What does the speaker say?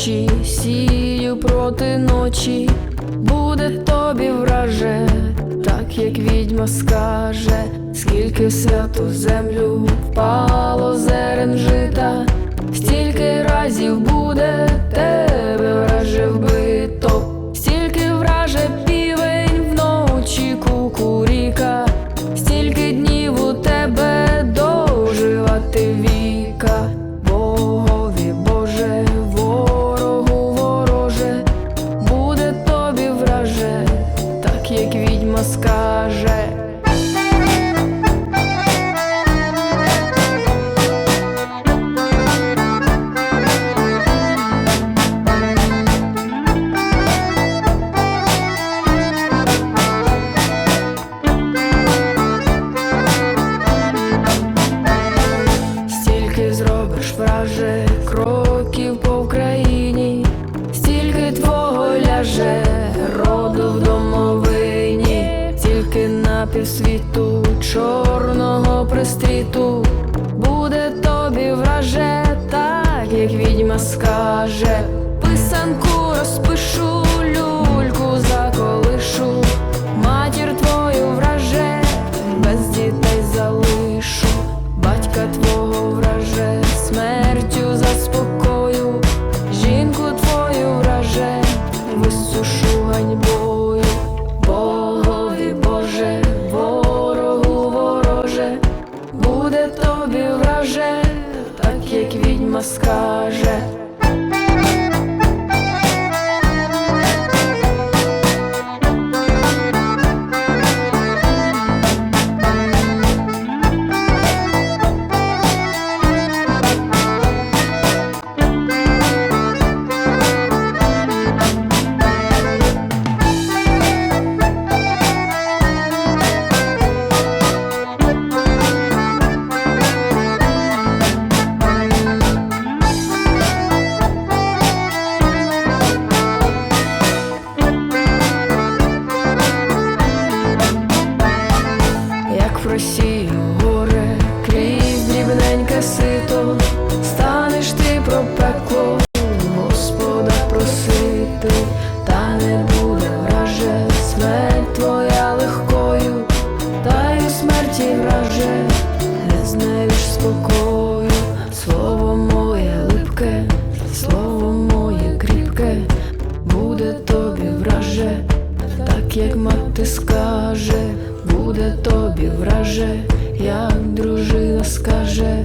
Росію проти ночі, буде тобі враже, так як відьма скаже, скільки в святу землю впало зерен жита, стільки разів буде на півсвіту чорного пристріту. Буде тобі враже, так як відьма скаже. Писанку розпишу, люльку заколишу, матір твою враже, без дітей залишу, батька твого враже, смертю заспокою, жінку твою враже, висушу ганьбою, як скаже. Станеш ти про пекло, Господа просити, та не буде враже, смерть твоя легкою, та й у смерті враже, не знаєш спокою, слово моє липке, слово моє кріпке, буде тобі враже, так як мати скаже, буде тобі враже, як дружина скаже,